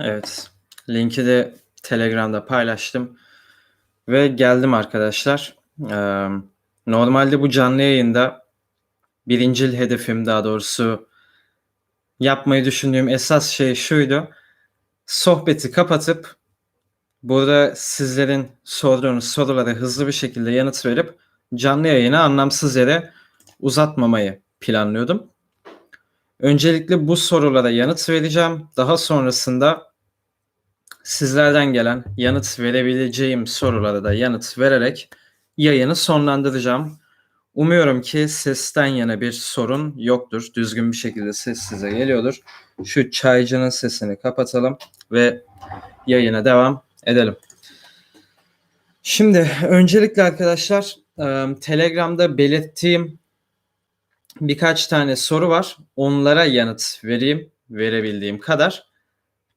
Evet. Linki de Telegram'da paylaştım. Ve geldim arkadaşlar. Ee, normalde bu canlı yayında birincil hedefim daha doğrusu yapmayı düşündüğüm esas şey şuydu. Sohbeti kapatıp burada sizlerin sorduğunuz sorulara hızlı bir şekilde yanıt verip canlı yayını anlamsız yere uzatmamayı planlıyordum. Öncelikle bu sorulara yanıt vereceğim. Daha sonrasında sizlerden gelen yanıt verebileceğim sorulara da yanıt vererek yayını sonlandıracağım. Umuyorum ki sesten yana bir sorun yoktur. Düzgün bir şekilde ses size geliyordur. Şu çaycının sesini kapatalım ve yayına devam edelim. Şimdi öncelikle arkadaşlar Telegram'da belirttiğim birkaç tane soru var. Onlara yanıt vereyim verebildiğim kadar.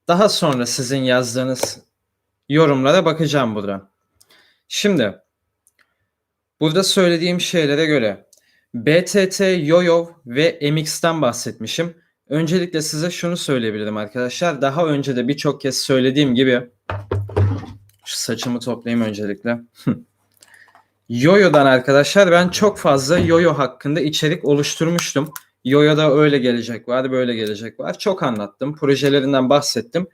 Daha sonra sizin yazdığınız yorumlara bakacağım buradan. Şimdi burada söylediğim şeylere göre BTT, Yoyo ve MX'ten bahsetmişim. Öncelikle size şunu söyleyebilirim arkadaşlar. Daha önce de birçok kez söylediğim gibi şu saçımı toplayayım öncelikle. Yoyo'dan arkadaşlar ben çok fazla Yoyo hakkında içerik oluşturmuştum. Yoyo'da öyle gelecek var, böyle gelecek var. Çok anlattım. Projelerinden bahsettim.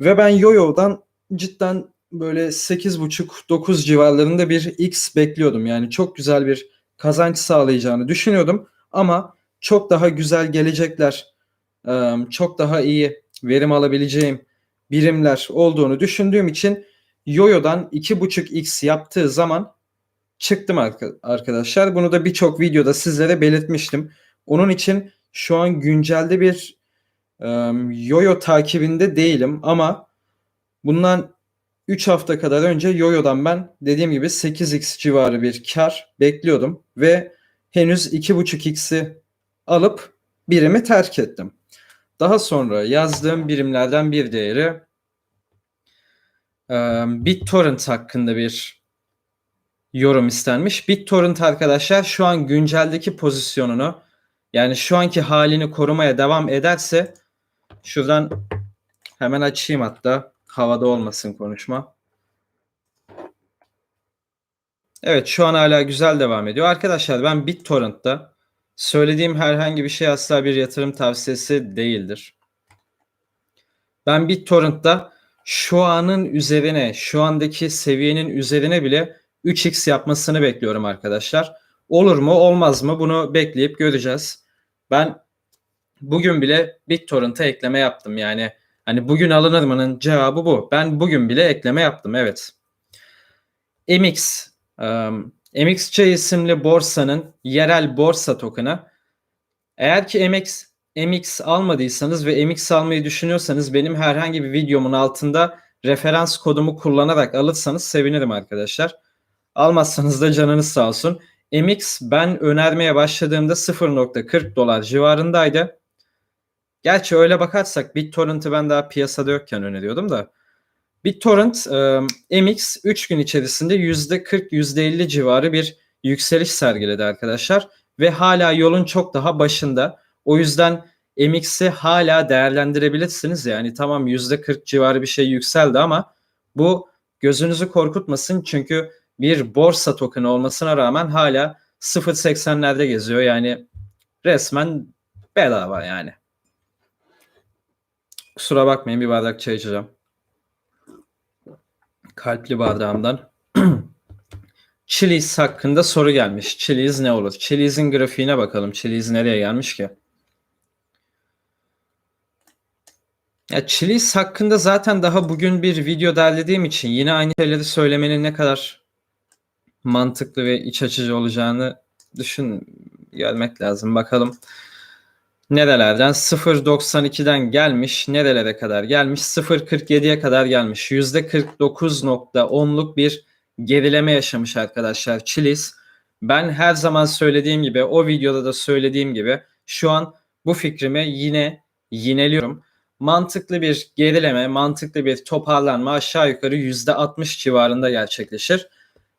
Ve ben Yoyo'dan cidden böyle 8.5-9 civarlarında bir X bekliyordum. Yani çok güzel bir kazanç sağlayacağını düşünüyordum. Ama çok daha güzel gelecekler, çok daha iyi verim alabileceğim birimler olduğunu düşündüğüm için Yoyo'dan 2.5x yaptığı zaman çıktım arkadaşlar. Bunu da birçok videoda sizlere belirtmiştim. Onun için şu an güncelde bir Yoyo takibinde değilim ama bundan 3 hafta kadar önce Yoyo'dan ben dediğim gibi 8x civarı bir kar bekliyordum ve henüz 2.5x'i alıp birimi terk ettim. Daha sonra yazdığım birimlerden bir değeri BitTorrent hakkında bir yorum istenmiş. BitTorrent arkadaşlar şu an günceldeki pozisyonunu yani şu anki halini korumaya devam ederse şuradan hemen açayım hatta havada olmasın konuşma. Evet şu an hala güzel devam ediyor. Arkadaşlar ben BitTorrent'ta söylediğim herhangi bir şey asla bir yatırım tavsiyesi değildir. Ben BitTorrent'ta şu anın üzerine, şu andaki seviyenin üzerine bile 3x yapmasını bekliyorum arkadaşlar. Olur mu olmaz mı bunu bekleyip göreceğiz. Ben bugün bile BitTorrent'a ekleme yaptım. Yani hani bugün alınır mı'nın cevabı bu. Ben bugün bile ekleme yaptım evet. MX um, MXC isimli borsanın yerel borsa token'ı eğer ki MX MX almadıysanız ve MX almayı düşünüyorsanız benim herhangi bir videomun altında referans kodumu kullanarak alırsanız sevinirim arkadaşlar. Almazsanız da canınız sağ olsun. MX ben önermeye başladığımda 0.40 dolar civarındaydı. Gerçi öyle bakarsak BitTorrent'ı ben daha piyasada yokken öneriyordum da. BitTorrent e, MX 3 gün içerisinde %40 %50 civarı bir yükseliş sergiledi arkadaşlar. Ve hala yolun çok daha başında. O yüzden MX'i hala değerlendirebilirsiniz. Yani tamam %40 civarı bir şey yükseldi ama bu gözünüzü korkutmasın. Çünkü bir borsa token olmasına rağmen hala 0.80'lerde geziyor. Yani resmen bedava yani. Kusura bakmayın bir bardak çay içeceğim. Kalpli bardağımdan. Chiliz hakkında soru gelmiş. Chiliz ne olur? Chiliz'in grafiğine bakalım. Chiliz nereye gelmiş ki? Ya Chiliz hakkında zaten daha bugün bir video derlediğim için yine aynı şeyleri söylemenin ne kadar mantıklı ve iç açıcı olacağını düşün gelmek lazım. Bakalım nerelerden 0.92'den gelmiş nerelere kadar gelmiş 0.47'ye kadar gelmiş %49.10'luk bir gerileme yaşamış arkadaşlar Chiliz. Ben her zaman söylediğim gibi o videoda da söylediğim gibi şu an bu fikrimi yine yineliyorum. Mantıklı bir gerileme, mantıklı bir toparlanma aşağı yukarı %60 civarında gerçekleşir.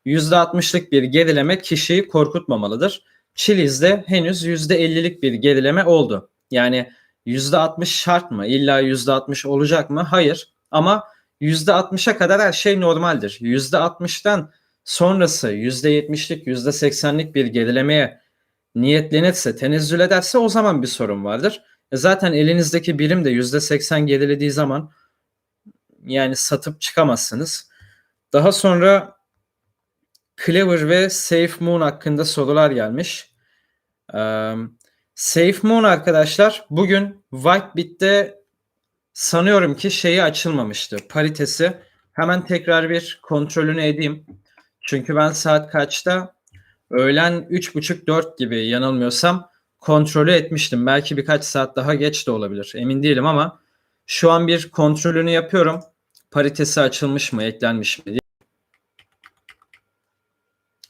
%60'lık bir gerileme kişiyi korkutmamalıdır. Chiliz'de henüz %50'lik bir gerileme oldu. Yani %60 şart mı? İlla %60 olacak mı? Hayır. Ama %60'a kadar her şey normaldir. %60'tan sonrası %70'lik, %80'lik bir gerilemeye niyetlenirse, tenezzül ederse o zaman bir sorun vardır. E zaten elinizdeki birim de %80 gerilediği zaman yani satıp çıkamazsınız. Daha sonra Clever ve Safe Moon hakkında sorular gelmiş. Ee, Safe Moon arkadaşlar bugün Whitebit'te sanıyorum ki şeyi açılmamıştı. Paritesi. Hemen tekrar bir kontrolünü edeyim. Çünkü ben saat kaçta? Öğlen 3.30-4 gibi yanılmıyorsam kontrolü etmiştim. Belki birkaç saat daha geç de olabilir. Emin değilim ama şu an bir kontrolünü yapıyorum. Paritesi açılmış mı, eklenmiş mi diye.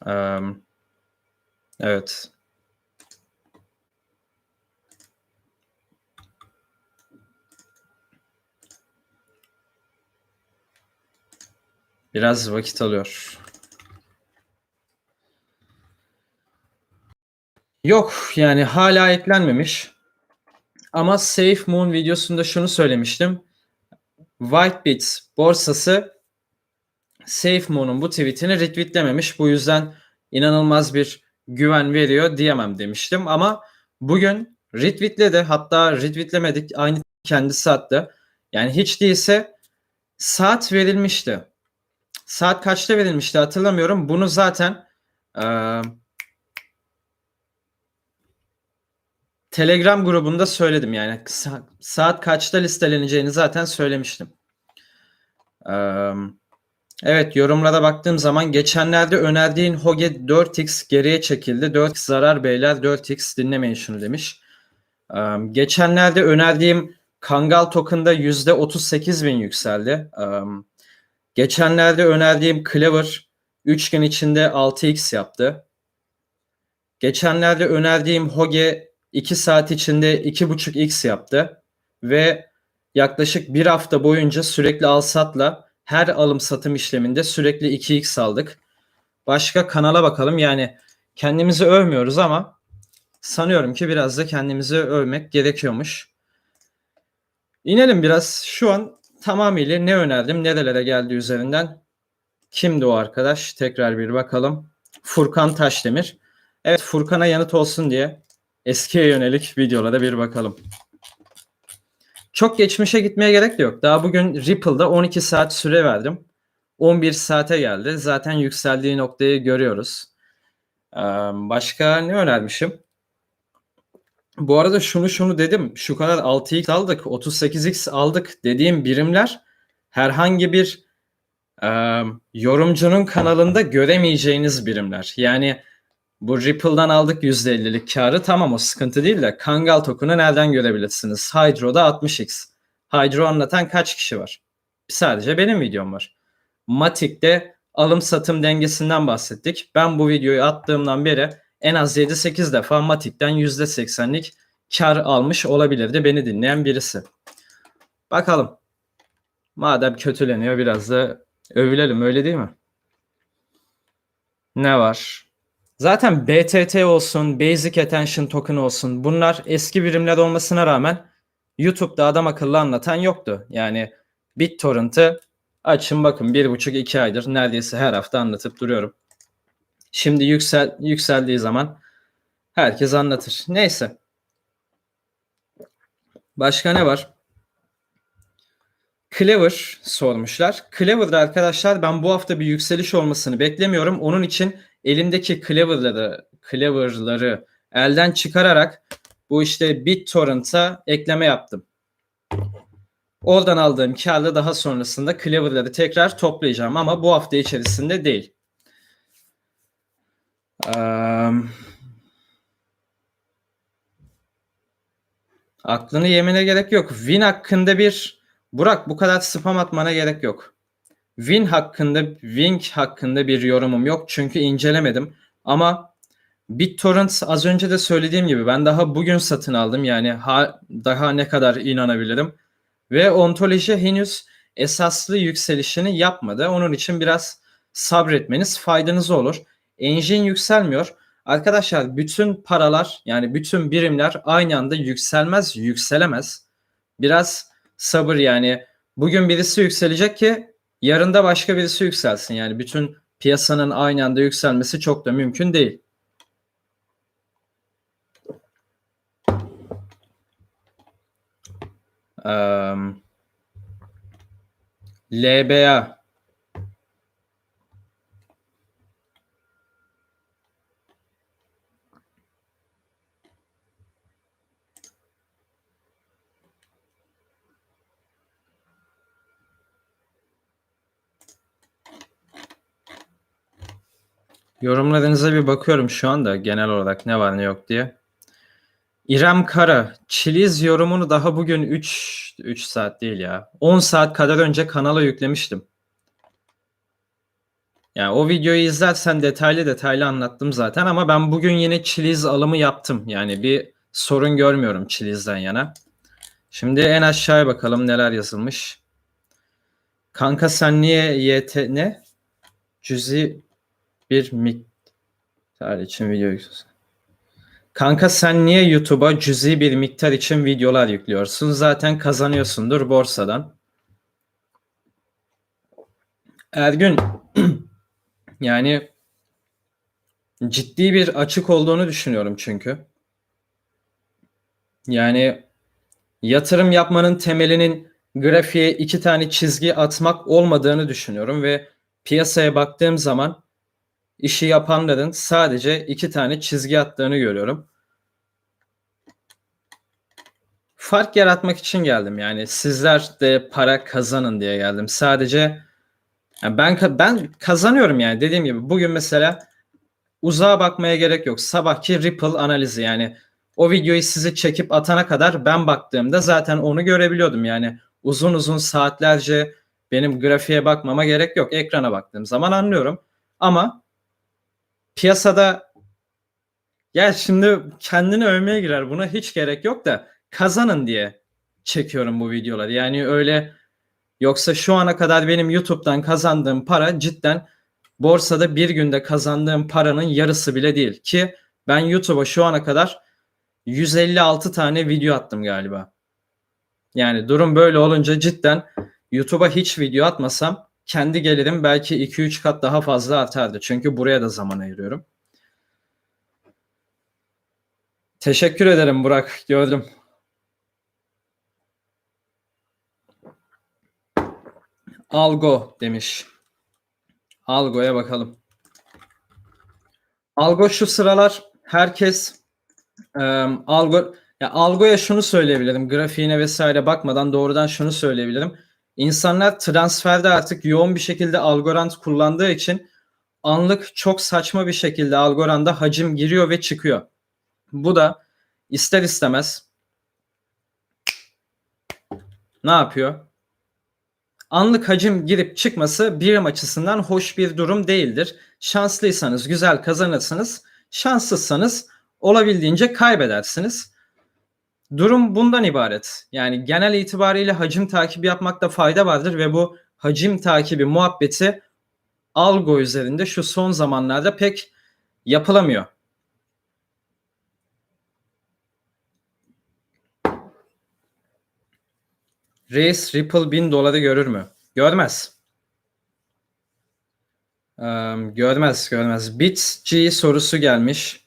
Ee, evet. Biraz vakit alıyor. Yok yani hala eklenmemiş. Ama Safe Moon videosunda şunu söylemiştim. Whitebit borsası Safe Moon'un bu tweetini retweetlememiş. Bu yüzden inanılmaz bir güven veriyor diyemem demiştim. Ama bugün retweetledi. Hatta retweetlemedik. Aynı kendisi attı. Yani hiç değilse saat verilmişti. Saat kaçta verilmişti hatırlamıyorum. Bunu zaten eee Telegram grubunda söyledim yani sa- saat kaçta listeleneceğini zaten söylemiştim. Ee, evet yorumlara baktığım zaman geçenlerde önerdiğin Hoge 4x geriye çekildi. 4x zarar beyler 4x dinlemeyin şunu demiş. Ee, geçenlerde önerdiğim Kangal token'da %38 bin yükseldi. Ee, geçenlerde önerdiğim Clever 3 gün içinde 6x yaptı. Geçenlerde önerdiğim Hoge 2 saat içinde 2.5x yaptı ve yaklaşık bir hafta boyunca sürekli al satla her alım satım işleminde sürekli 2x aldık. Başka kanala bakalım yani kendimizi övmüyoruz ama sanıyorum ki biraz da kendimizi övmek gerekiyormuş. İnelim biraz şu an tamamıyla ne önerdim nerelere geldi üzerinden. Kimdi o arkadaş? Tekrar bir bakalım. Furkan Taşdemir. Evet Furkan'a yanıt olsun diye eskiye yönelik videolara bir bakalım. Çok geçmişe gitmeye gerek de yok. Daha bugün Ripple'da 12 saat süre verdim. 11 saate geldi. Zaten yükseldiği noktayı görüyoruz. Başka ne önermişim? Bu arada şunu şunu dedim. Şu kadar 6x aldık, 38x aldık dediğim birimler herhangi bir e, yorumcunun kanalında göremeyeceğiniz birimler. Yani bu Ripple'dan aldık %50'lik karı. Tamam o sıkıntı değil de Kangal token'ı nereden görebilirsiniz? Hydro'da 60x. Hydro anlatan kaç kişi var? Sadece benim videom var. Matik'te alım satım dengesinden bahsettik. Ben bu videoyu attığımdan beri en az 7-8 defa Matik'ten %80'lik kar almış olabilirdi beni dinleyen birisi. Bakalım. Madem kötüleniyor biraz da övülelim öyle değil mi? Ne var? Zaten BTT olsun, Basic Attention Token olsun bunlar eski birimler olmasına rağmen YouTube'da adam akıllı anlatan yoktu. Yani BitTorrent'ı açın bakın bir buçuk iki aydır neredeyse her hafta anlatıp duruyorum. Şimdi yüksel, yükseldiği zaman herkes anlatır. Neyse. Başka ne var? Clever sormuşlar. Clever'da arkadaşlar ben bu hafta bir yükseliş olmasını beklemiyorum. Onun için elimdeki Clever'ları, Clever'ları elden çıkararak bu işte BitTorrent'a ekleme yaptım. Oradan aldığım karla daha sonrasında Clever'ları tekrar toplayacağım ama bu hafta içerisinde değil. Um, aklını yemine gerek yok. Win hakkında bir Burak bu kadar spam atmana gerek yok. Win hakkında, Wing hakkında bir yorumum yok çünkü incelemedim. Ama BitTorrent az önce de söylediğim gibi ben daha bugün satın aldım. Yani ha, daha ne kadar inanabilirim. Ve ontoloji henüz esaslı yükselişini yapmadı. Onun için biraz sabretmeniz faydanız olur. Engine yükselmiyor Arkadaşlar bütün paralar yani bütün birimler aynı anda yükselmez, yükselemez. Biraz sabır yani. Bugün birisi yükselecek ki yarın da başka birisi yükselsin. Yani bütün piyasanın aynı anda yükselmesi çok da mümkün değil. Um, LBA Yorumlarınıza bir bakıyorum şu anda genel olarak ne var ne yok diye. İrem Kara, Çiliz yorumunu daha bugün 3 3 saat değil ya. 10 saat kadar önce kanala yüklemiştim. Yani o videoyu izlersen detaylı detaylı anlattım zaten ama ben bugün yine Çiliz alımı yaptım. Yani bir sorun görmüyorum Çiliz'den yana. Şimdi en aşağıya bakalım neler yazılmış. Kanka sen niye YT ne? Cüzi bir miktar için video yüklüyorsun. Kanka sen niye YouTube'a cüzi bir miktar için videolar yüklüyorsun? Zaten kazanıyorsundur borsadan. Ergün yani ciddi bir açık olduğunu düşünüyorum çünkü. Yani yatırım yapmanın temelinin grafiğe iki tane çizgi atmak olmadığını düşünüyorum ve piyasaya baktığım zaman işi yapanların sadece iki tane çizgi attığını görüyorum. Fark yaratmak için geldim yani sizler de para kazanın diye geldim. Sadece yani ben ben kazanıyorum yani dediğim gibi bugün mesela uzağa bakmaya gerek yok. Sabahki Ripple analizi yani o videoyu sizi çekip atana kadar ben baktığımda zaten onu görebiliyordum. Yani uzun uzun saatlerce benim grafiğe bakmama gerek yok. Ekrana baktığım zaman anlıyorum. Ama piyasada ya şimdi kendini övmeye girer. Buna hiç gerek yok da kazanın diye çekiyorum bu videoları. Yani öyle yoksa şu ana kadar benim YouTube'dan kazandığım para cidden borsada bir günde kazandığım paranın yarısı bile değil ki ben YouTube'a şu ana kadar 156 tane video attım galiba. Yani durum böyle olunca cidden YouTube'a hiç video atmasam kendi gelirim belki 2-3 kat daha fazla artardı. Çünkü buraya da zaman ayırıyorum. Teşekkür ederim Burak. Gördüm. Algo demiş. Algo'ya bakalım. Algo şu sıralar herkes e, algo ya algoya şunu söyleyebilirim. Grafiğine vesaire bakmadan doğrudan şunu söyleyebilirim. İnsanlar transferde artık yoğun bir şekilde Algorand kullandığı için anlık çok saçma bir şekilde Algorand'a hacim giriyor ve çıkıyor. Bu da ister istemez ne yapıyor? Anlık hacim girip çıkması birim açısından hoş bir durum değildir. Şanslıysanız güzel kazanırsınız. Şanssızsanız olabildiğince kaybedersiniz. Durum bundan ibaret. Yani genel itibariyle hacim takibi yapmakta fayda vardır ve bu hacim takibi muhabbeti algo üzerinde şu son zamanlarda pek yapılamıyor. Reis Ripple 1000 doları görür mü? Görmez. Ee, görmez, görmez. BitG sorusu gelmiş.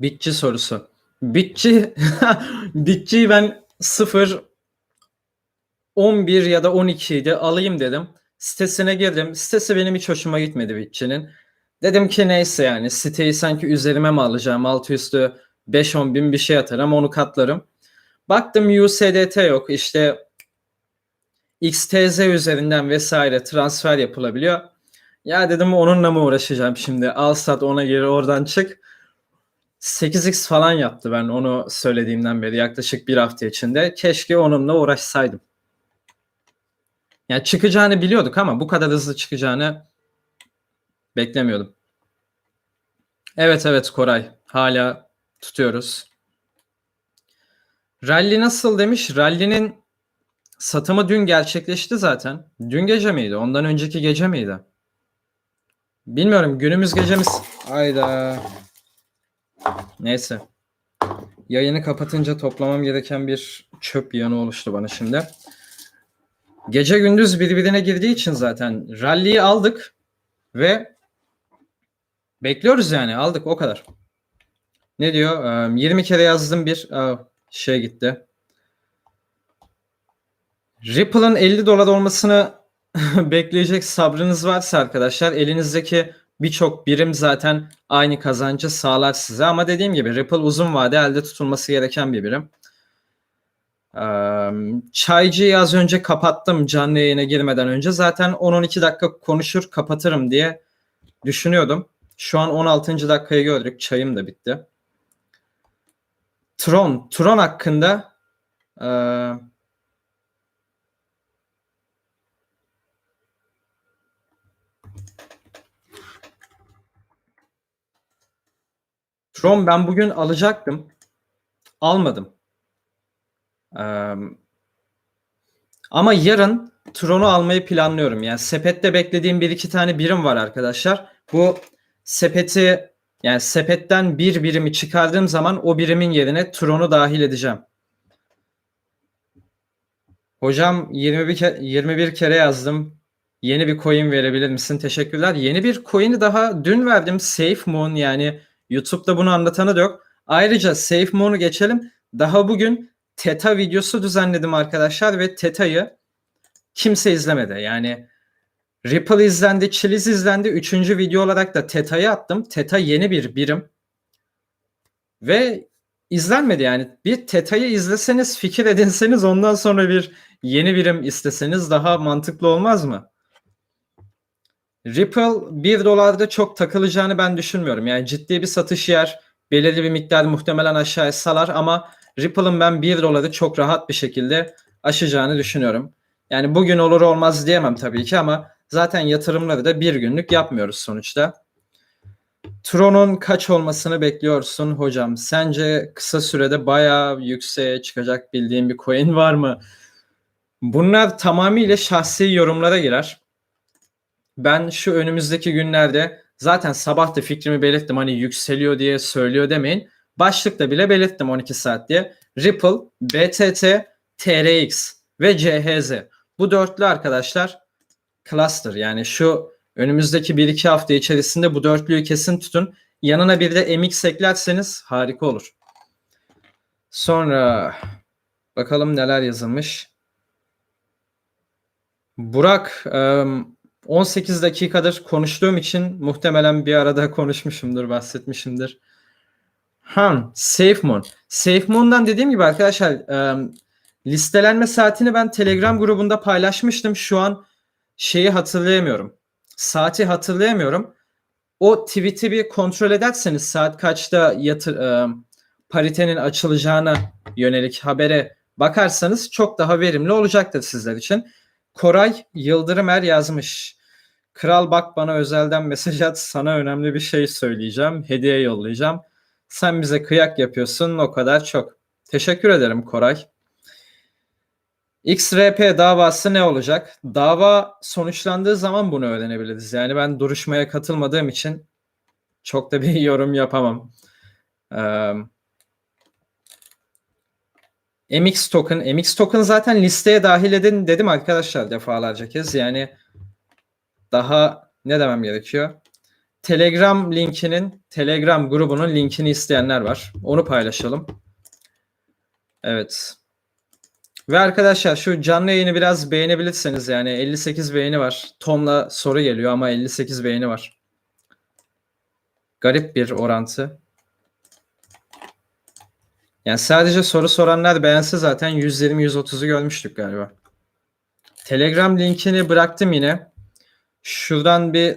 Bitçi sorusu. Bitçi Bitçi'yi ben 0 11 ya da 12 idi alayım dedim. Sitesine girdim. Sitesi benim hiç hoşuma gitmedi Bitçi'nin. Dedim ki neyse yani siteyi sanki üzerime mi alacağım altı üstü 5-10 bin bir şey atarım onu katlarım. Baktım USDT yok işte XTZ üzerinden vesaire transfer yapılabiliyor. Ya dedim onunla mı uğraşacağım şimdi al sat ona geri oradan çık. 8x falan yaptı ben onu söylediğimden beri yaklaşık bir hafta içinde. Keşke onunla uğraşsaydım. Yani çıkacağını biliyorduk ama bu kadar hızlı çıkacağını beklemiyordum. Evet evet Koray hala tutuyoruz. Rally nasıl demiş? Rally'nin satımı dün gerçekleşti zaten. Dün gece miydi? Ondan önceki gece miydi? Bilmiyorum günümüz gecemiz. Ayda. Neyse. Yayını kapatınca toplamam gereken bir çöp yanı oluştu bana şimdi. Gece gündüz birbirine girdiği için zaten rally'yi aldık ve bekliyoruz yani aldık o kadar. Ne diyor? Ee, 20 kere yazdım bir şey gitti. Ripple'ın 50 dolar olmasını bekleyecek sabrınız varsa arkadaşlar elinizdeki birçok birim zaten aynı kazancı sağlar size ama dediğim gibi Ripple uzun vade elde tutulması gereken bir birim. Çaycı'yı az önce kapattım canlı yayına girmeden önce. Zaten 10-12 dakika konuşur kapatırım diye düşünüyordum. Şu an 16. dakikayı gördük. Çayım da bitti. Tron. Tron hakkında Tron ben bugün alacaktım. Almadım. Ee, ama yarın Tron'u almayı planlıyorum. Yani sepette beklediğim bir iki tane birim var arkadaşlar. Bu sepeti yani sepetten bir birimi çıkardığım zaman o birimin yerine Tron'u dahil edeceğim. Hocam 21 ke 21 kere yazdım. Yeni bir coin verebilir misin? Teşekkürler. Yeni bir coin'i daha dün verdim. Safe Moon yani YouTube'da bunu anlatanı da yok. Ayrıca Safe Moon'u geçelim. Daha bugün Teta videosu düzenledim arkadaşlar ve Teta'yı kimse izlemedi. Yani Ripple izlendi, Chiliz izlendi. Üçüncü video olarak da Teta'yı attım. Teta yeni bir birim. Ve izlenmedi yani. Bir Teta'yı izleseniz, fikir edinseniz ondan sonra bir yeni birim isteseniz daha mantıklı olmaz mı? Ripple 1 dolarda çok takılacağını ben düşünmüyorum. Yani ciddi bir satış yer. Belirli bir miktar muhtemelen aşağıya salar ama Ripple'ın ben 1 doları çok rahat bir şekilde aşacağını düşünüyorum. Yani bugün olur olmaz diyemem tabii ki ama zaten yatırımları da bir günlük yapmıyoruz sonuçta. Tron'un kaç olmasını bekliyorsun hocam? Sence kısa sürede bayağı yükseğe çıkacak bildiğin bir coin var mı? Bunlar tamamıyla şahsi yorumlara girer. Ben şu önümüzdeki günlerde zaten sabah da fikrimi belirttim hani yükseliyor diye söylüyor demeyin. Başlıkta bile belirttim 12 saat diye. Ripple, BTT, TRX ve CHZ. Bu dörtlü arkadaşlar cluster yani şu önümüzdeki 1-2 hafta içerisinde bu dörtlüyü kesin tutun. Yanına bir de MX eklerseniz harika olur. Sonra bakalım neler yazılmış. Burak 18 dakikadır konuştuğum için muhtemelen bir arada konuşmuşumdur, bahsetmişimdir. Ha, SafeMoon. SafeMoon'dan dediğim gibi arkadaşlar e, listelenme saatini ben Telegram grubunda paylaşmıştım. Şu an şeyi hatırlayamıyorum. Saati hatırlayamıyorum. O tweet'i bir kontrol ederseniz saat kaçta yatır, e, paritenin açılacağına yönelik habere bakarsanız çok daha verimli olacaktır sizler için. Koray Yıldırım Er yazmış. Kral bak bana özelden mesaj at sana önemli bir şey söyleyeceğim. Hediye yollayacağım. Sen bize kıyak yapıyorsun o kadar çok. Teşekkür ederim Koray. XRP davası ne olacak? Dava sonuçlandığı zaman bunu öğrenebiliriz. Yani ben duruşmaya katılmadığım için çok da bir yorum yapamam. Ee, MX token. MX token zaten listeye dahil edin dedim arkadaşlar defalarca kez. Yani daha ne demem gerekiyor? Telegram linkinin, Telegram grubunun linkini isteyenler var. Onu paylaşalım. Evet. Ve arkadaşlar şu canlı yayını biraz beğenebilirseniz yani 58 beğeni var. Tom'la soru geliyor ama 58 beğeni var. Garip bir orantı. Yani sadece soru soranlar beğense zaten 120-130'u görmüştük galiba. Telegram linkini bıraktım yine. Şuradan bir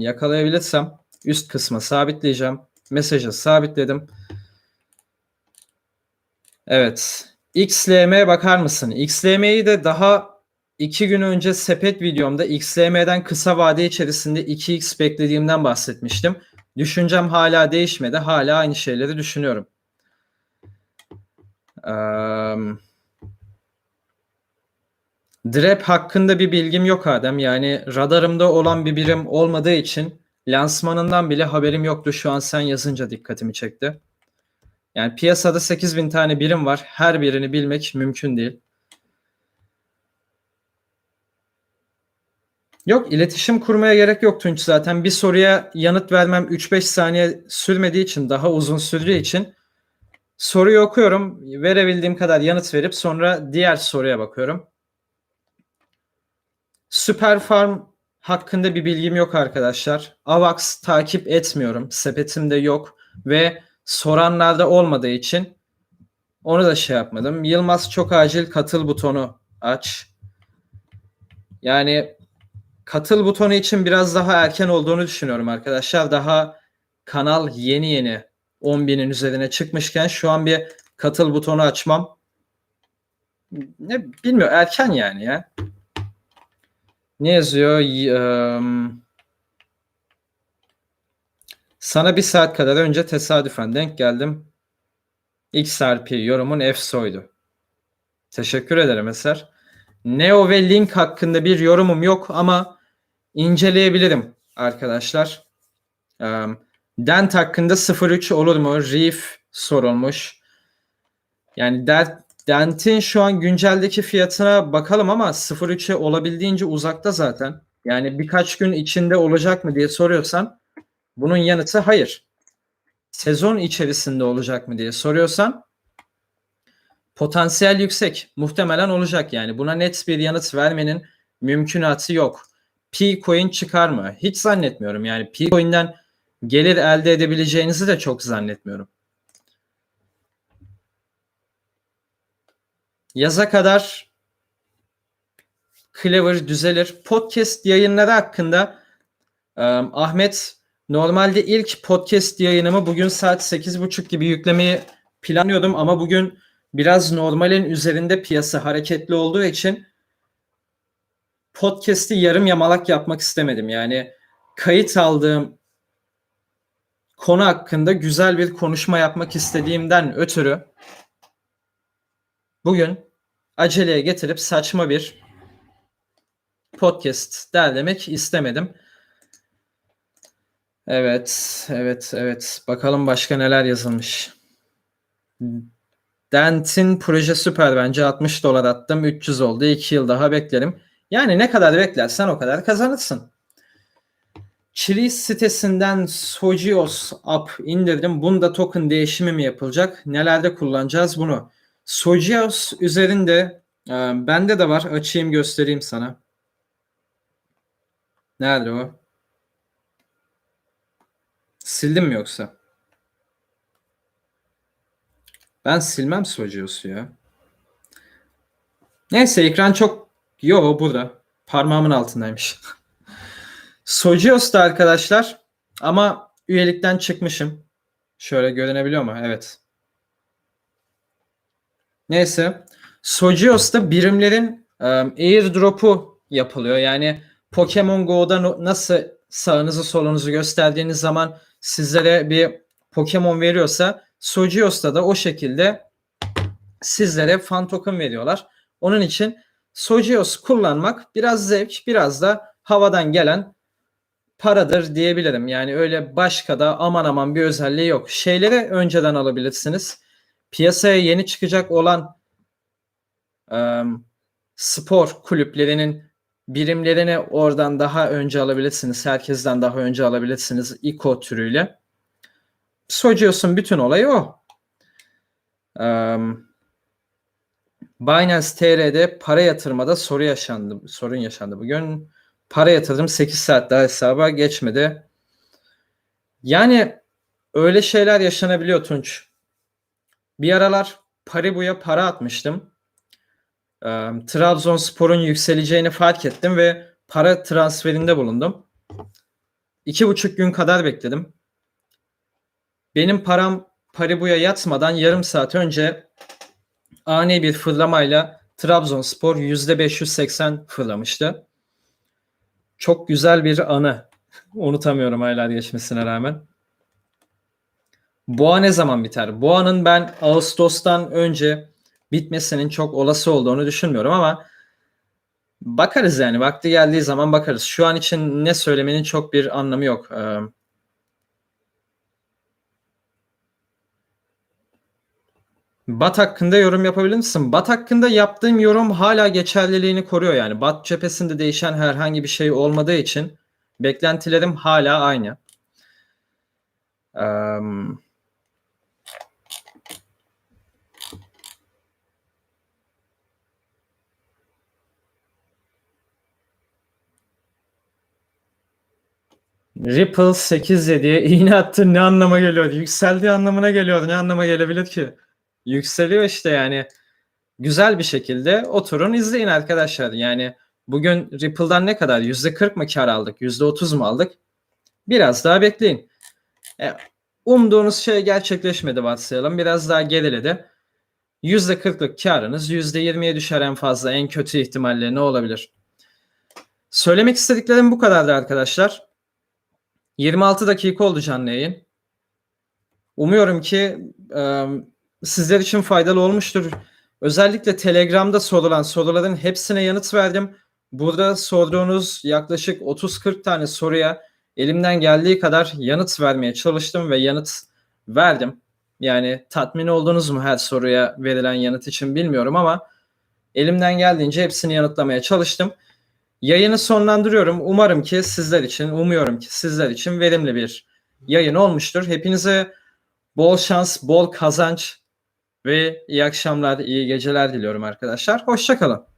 yakalayabilirsem üst kısma sabitleyeceğim. Mesajı sabitledim. Evet. XLM bakar mısın? XLM'yi de daha iki gün önce sepet videomda XLM'den kısa vade içerisinde 2x beklediğimden bahsetmiştim. Düşüncem hala değişmedi. Hala aynı şeyleri düşünüyorum. Um, Drep hakkında bir bilgim yok Adem. Yani radarımda olan bir birim olmadığı için lansmanından bile haberim yoktu. Şu an sen yazınca dikkatimi çekti. Yani piyasada 8000 tane birim var. Her birini bilmek mümkün değil. Yok iletişim kurmaya gerek yok Tunç zaten. Bir soruya yanıt vermem 3-5 saniye sürmediği için daha uzun sürdüğü için soruyu okuyorum. Verebildiğim kadar yanıt verip sonra diğer soruya bakıyorum. Süper Farm hakkında bir bilgim yok arkadaşlar. Avax takip etmiyorum. Sepetimde yok ve soranlarda olmadığı için onu da şey yapmadım. Yılmaz çok acil katıl butonu aç. Yani katıl butonu için biraz daha erken olduğunu düşünüyorum arkadaşlar. Daha kanal yeni yeni 10 binin üzerine çıkmışken şu an bir katıl butonu açmam ne bilmiyorum erken yani ya. Ne yazıyor? Im, sana bir saat kadar önce tesadüfen denk geldim. XRP yorumun EFSO'ydu. Teşekkür ederim Eser. Neo ve Link hakkında bir yorumum yok ama inceleyebilirim arkadaşlar. Um, Dent hakkında 03 olur mu? Reef sorulmuş. Yani Dent, Dent'in şu an günceldeki fiyatına bakalım ama 03'e olabildiğince uzakta zaten. Yani birkaç gün içinde olacak mı diye soruyorsan bunun yanıtı hayır. Sezon içerisinde olacak mı diye soruyorsan potansiyel yüksek. Muhtemelen olacak yani. Buna net bir yanıt vermenin mümkünatı yok. P-Coin çıkar mı? Hiç zannetmiyorum. Yani P-Coin'den gelir elde edebileceğinizi de çok zannetmiyorum. Yaza kadar Clever düzelir. Podcast yayınları hakkında e, Ahmet normalde ilk podcast yayınımı bugün saat 8.30 gibi yüklemeyi planlıyordum ama bugün biraz normalin üzerinde piyasa hareketli olduğu için podcast'i yarım yamalak yapmak istemedim. Yani kayıt aldığım konu hakkında güzel bir konuşma yapmak istediğimden ötürü bugün aceleye getirip saçma bir podcast derlemek istemedim. Evet, evet, evet. Bakalım başka neler yazılmış. Dent'in proje süper bence. 60 dolar attım. 300 oldu. 2 yıl daha beklerim. Yani ne kadar beklersen o kadar kazanırsın. Chili sitesinden Sojios app indirdim. Bunda token değişimi mi yapılacak? Nelerde kullanacağız bunu? Sojios üzerinde e, bende de var. Açayım göstereyim sana. Nerede o? Sildim mi yoksa? Ben silmem Sojios'u ya. Neyse ekran çok... Yo burada. Parmağımın altındaymış. Sojios da arkadaşlar ama üyelikten çıkmışım. Şöyle görünebiliyor mu? Evet. Neyse. Sojios'ta birimlerin um, airdrop'u yapılıyor. Yani Pokemon Go'da nasıl sağınızı solunuzu gösterdiğiniz zaman sizlere bir Pokemon veriyorsa Sojios'ta da o şekilde sizlere fan token veriyorlar. Onun için Sojios kullanmak biraz zevk, biraz da havadan gelen paradır diyebilirim. Yani öyle başka da aman aman bir özelliği yok. Şeyleri önceden alabilirsiniz. Piyasaya yeni çıkacak olan um, spor kulüplerinin birimlerini oradan daha önce alabilirsiniz. Herkesten daha önce alabilirsiniz. ICO türüyle. Sojios'un bütün olayı o. Um, Binance TR'de para yatırmada soru yaşandı. Sorun yaşandı bugün. Para yatırdım 8 saat daha hesaba geçmedi. Yani öyle şeyler yaşanabiliyor Tunç. Bir aralar Paribu'ya para atmıştım. Ee, Trabzonspor'un yükseleceğini fark ettim ve para transferinde bulundum. İki buçuk gün kadar bekledim. Benim param Paribu'ya yatmadan yarım saat önce ani bir fırlamayla Trabzonspor %580 fırlamıştı. Çok güzel bir anı. Unutamıyorum aylar geçmesine rağmen. Boğa ne zaman biter? Boğa'nın ben Ağustos'tan önce bitmesinin çok olası olduğunu düşünmüyorum ama Bakarız yani vakti geldiği zaman bakarız. Şu an için ne söylemenin çok bir anlamı yok. Ee, Bat hakkında yorum yapabilir misin? Bat hakkında yaptığım yorum hala geçerliliğini koruyor yani. Bat cephesinde değişen herhangi bir şey olmadığı için beklentilerim hala aynı. Eee Ripple 8.7'ye iğne attı ne anlama geliyor? Yükseldiği anlamına geliyor. Ne anlama gelebilir ki? Yükseliyor işte yani. Güzel bir şekilde oturun izleyin arkadaşlar. Yani bugün Ripple'dan ne kadar? %40 mı kar aldık? %30 mu aldık? Biraz daha bekleyin. E, umduğunuz şey gerçekleşmedi varsayalım. Biraz daha geriledi. %40'lık karınız %20'ye düşer en fazla. En kötü ihtimalle ne olabilir? Söylemek istediklerim bu kadardı arkadaşlar. 26 dakika oldu canlı yayın. Umuyorum ki e, sizler için faydalı olmuştur. Özellikle Telegram'da sorulan soruların hepsine yanıt verdim. Burada sorduğunuz yaklaşık 30-40 tane soruya elimden geldiği kadar yanıt vermeye çalıştım ve yanıt verdim. Yani tatmin oldunuz mu her soruya verilen yanıt için bilmiyorum ama elimden geldiğince hepsini yanıtlamaya çalıştım. Yayını sonlandırıyorum. Umarım ki sizler için, umuyorum ki sizler için verimli bir yayın olmuştur. Hepinize bol şans, bol kazanç ve iyi akşamlar, iyi geceler diliyorum arkadaşlar. Hoşçakalın.